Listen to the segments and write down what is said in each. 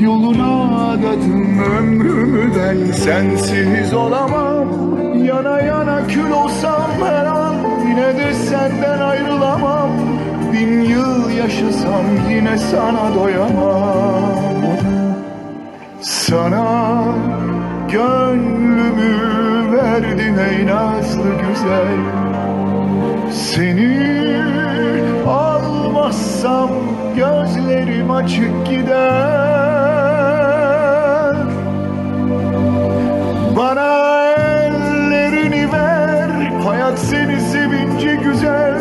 Yoluna adadım ömrümü ben sensiz olamam. Yana yana kül olsam her an Yine de senden ayrılamam. Bin yıl yaşasam yine sana doyamam. Sana gönlümü verdim ey nazlı güzel. Seni almazsam gözlerim açık gider. Bana ellerini ver Hayat seni sevince güzel.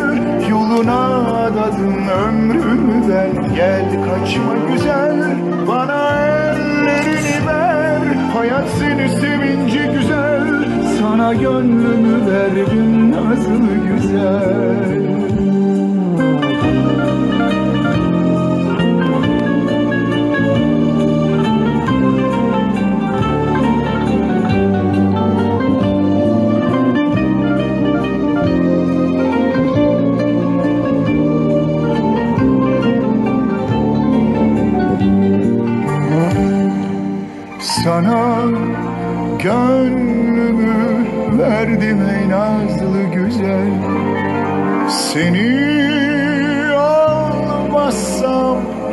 Yoluna adadım ömrümü ben Gel kaçma güzel. Bana ellerini ver Hayat seni sevince güzel. Sana gönlümü verdim nazlı güzel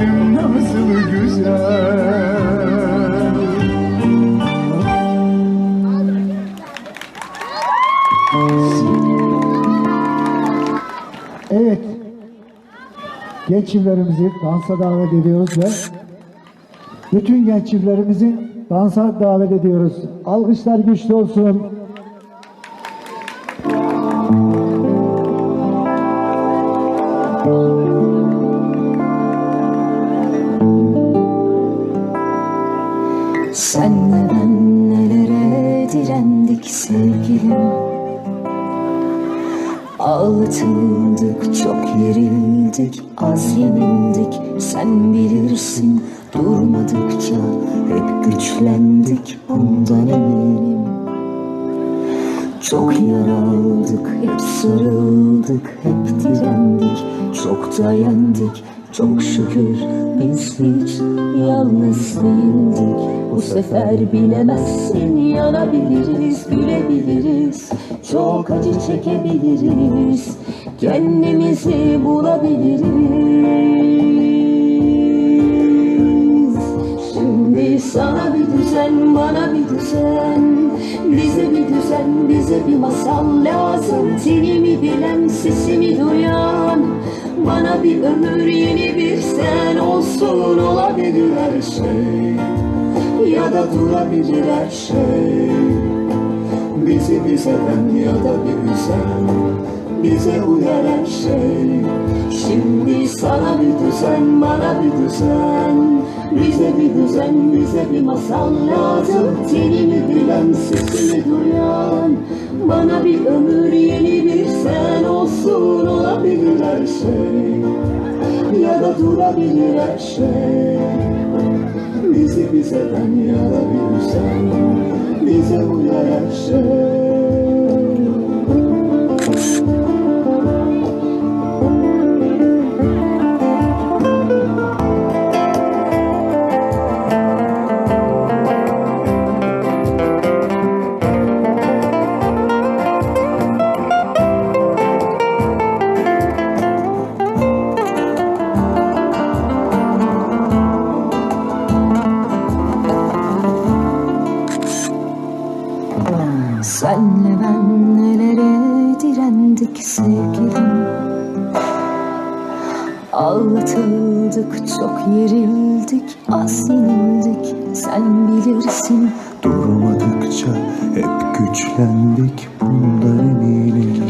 verdim nasıl güzel Evet. Genç çiftlerimizi dansa davet ediyoruz ve bütün genç çiftlerimizi dansa davet ediyoruz. Alkışlar güçlü olsun. Yerildik az yenildik. Sen bilirsin durmadıkça hep güçlendik. Bundan eminim. Çok yaraldık, hep sarıldık, hep direndik. Çok dayandık, çok şükür biz hiç yalnız değildik. Bu sefer bilemezsin, yanabiliriz, gülebiliriz. Çok acı çekebiliriz, kendimizi bulabiliriz. Şimdi sana bir düzen, bana bir düzen. Bize bir düzen, bize bir masal lazım. Tenimi bilen, sesimi duyan Bana bir ömür, yeni bir sen olsun Olabilir her şey. Ya da durabilir her şey. Bizi bize ben ya da bir sen Bize uyar her şey. Şimdi sana bir düzen, bana bir düzen. Bize bir düzen, bize bir masal lazım. Tenimi bilen, sesimi duyan Bana bir ömür, yeni bir sen olsun Olabilir her şey. Ya da durabilir her şey. Bizi bize ben ya da bir sen Bize uyar her şey Ağlatıldık çok yerildik az Sen bilirsin. Durmadıkça hep güçlendik bundan eminim.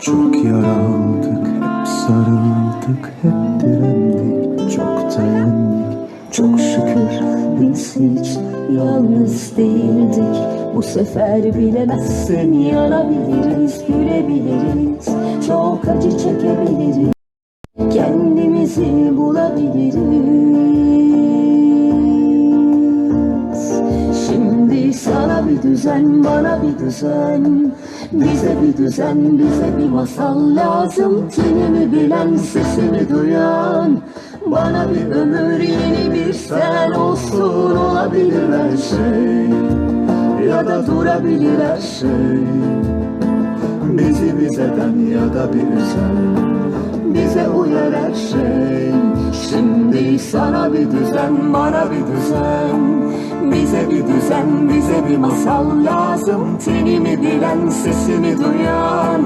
Çok yaraldık, hep sarıldık, hep direndik. Çok dayandık, Çok şükür biz hiç yalnız değildik. Bu sefer bilemezsin yanabiliriz, gülebiliriz. Çok acı çekebiliriz, kendimizi bulabiliriz. Şimdi sana bir düzen, bana bir düzen. Bize bir düzen, bize bir masal lazım. Tenimi bilen, sesimi duyan. Bana bir ömür, yeni bir sen olsun Olabilir her şey. Ya da durabilir her şey. Bizi bizeden ya da bir üzen bize uyar her şey. Şimdi sana bir düzen, bana bir düzen. Bize bir düzen, bize bir masal lazım. Tenimi bilen, sesimi duyan.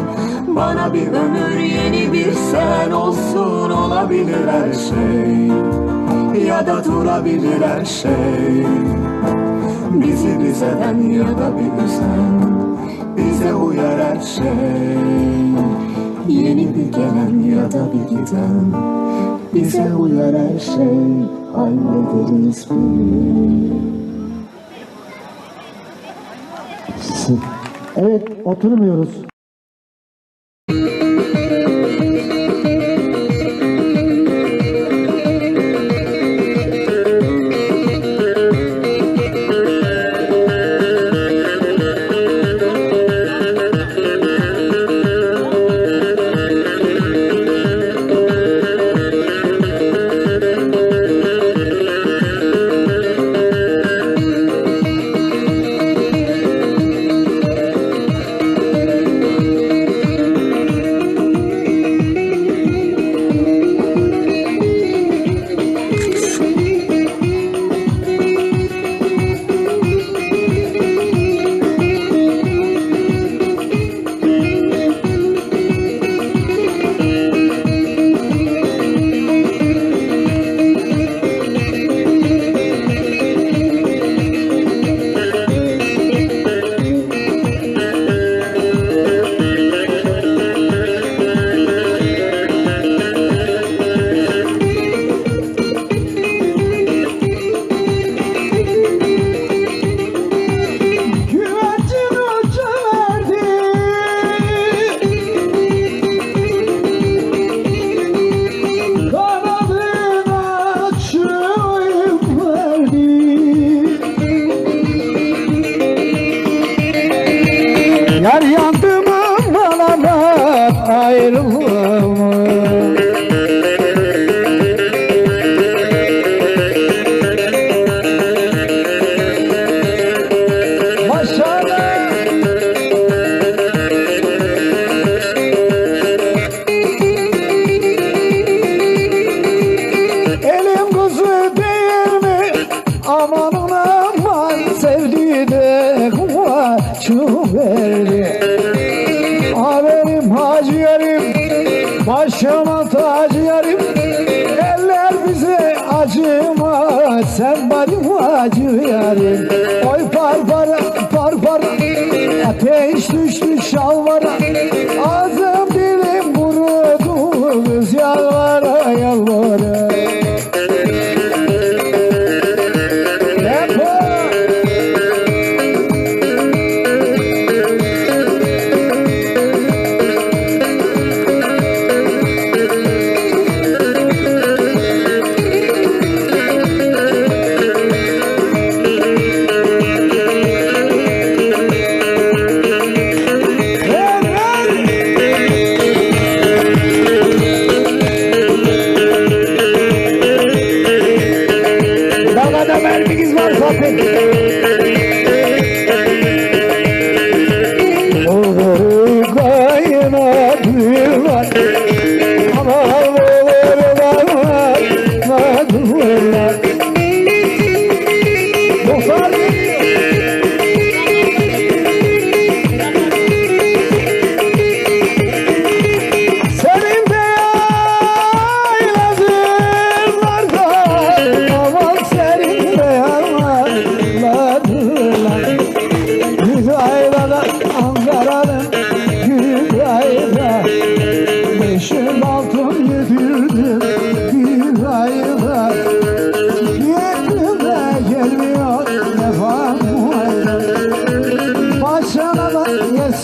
Bana bir ömür, yeni bir sen olsun. Olabilir her şey. Ya da durabilir her şey. Bizi bizeden ya da bir üzen. Bize uyar her şey da bir giden Bize uyar her şey Hallederiz bir Evet oturmuyoruz. Şalvara.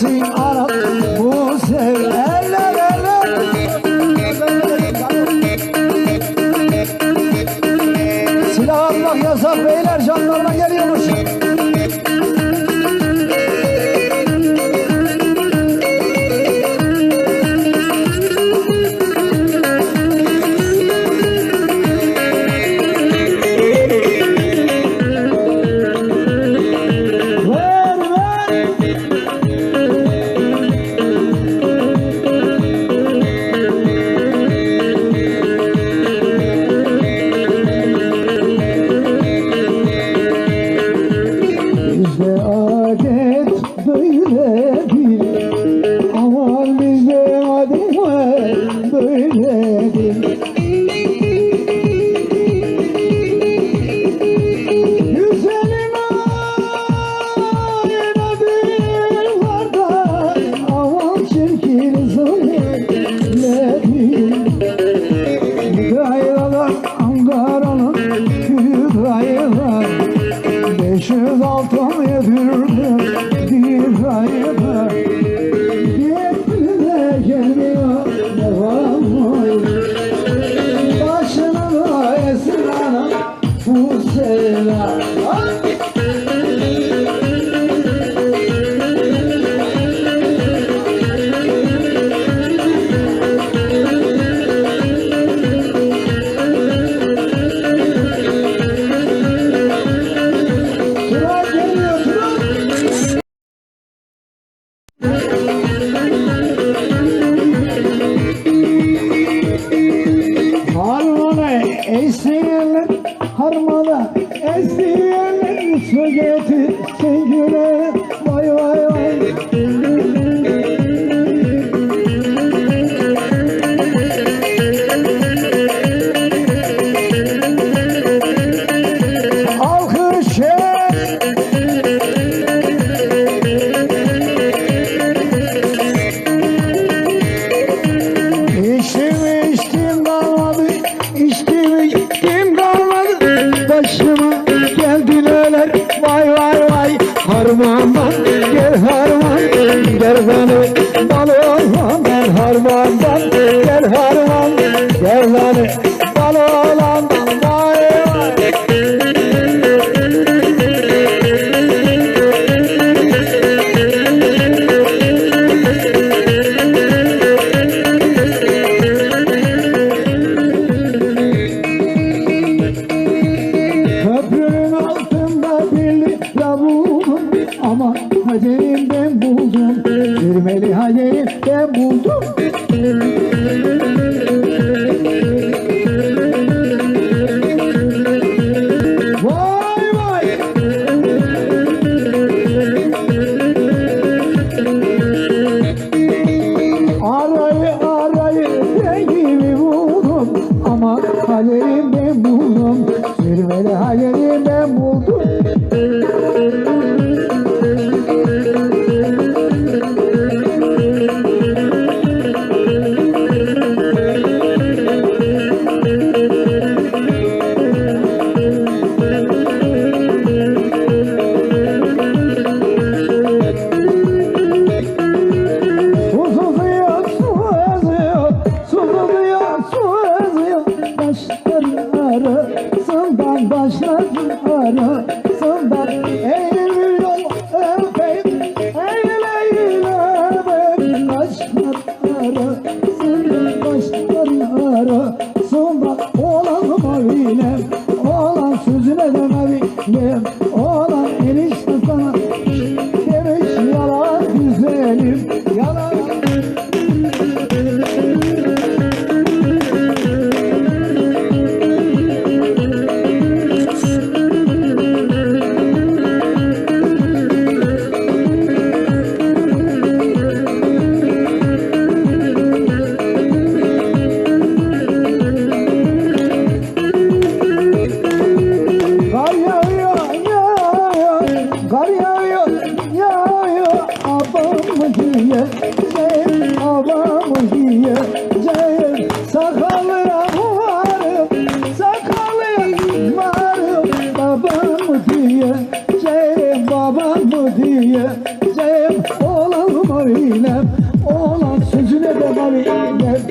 sing. all Jai Harman, Jai Aman Hacer'im ben buldum Sürmeli Hacer'im ben buldum. diyeceğim Olan var ilem Olan sözüne de var ilem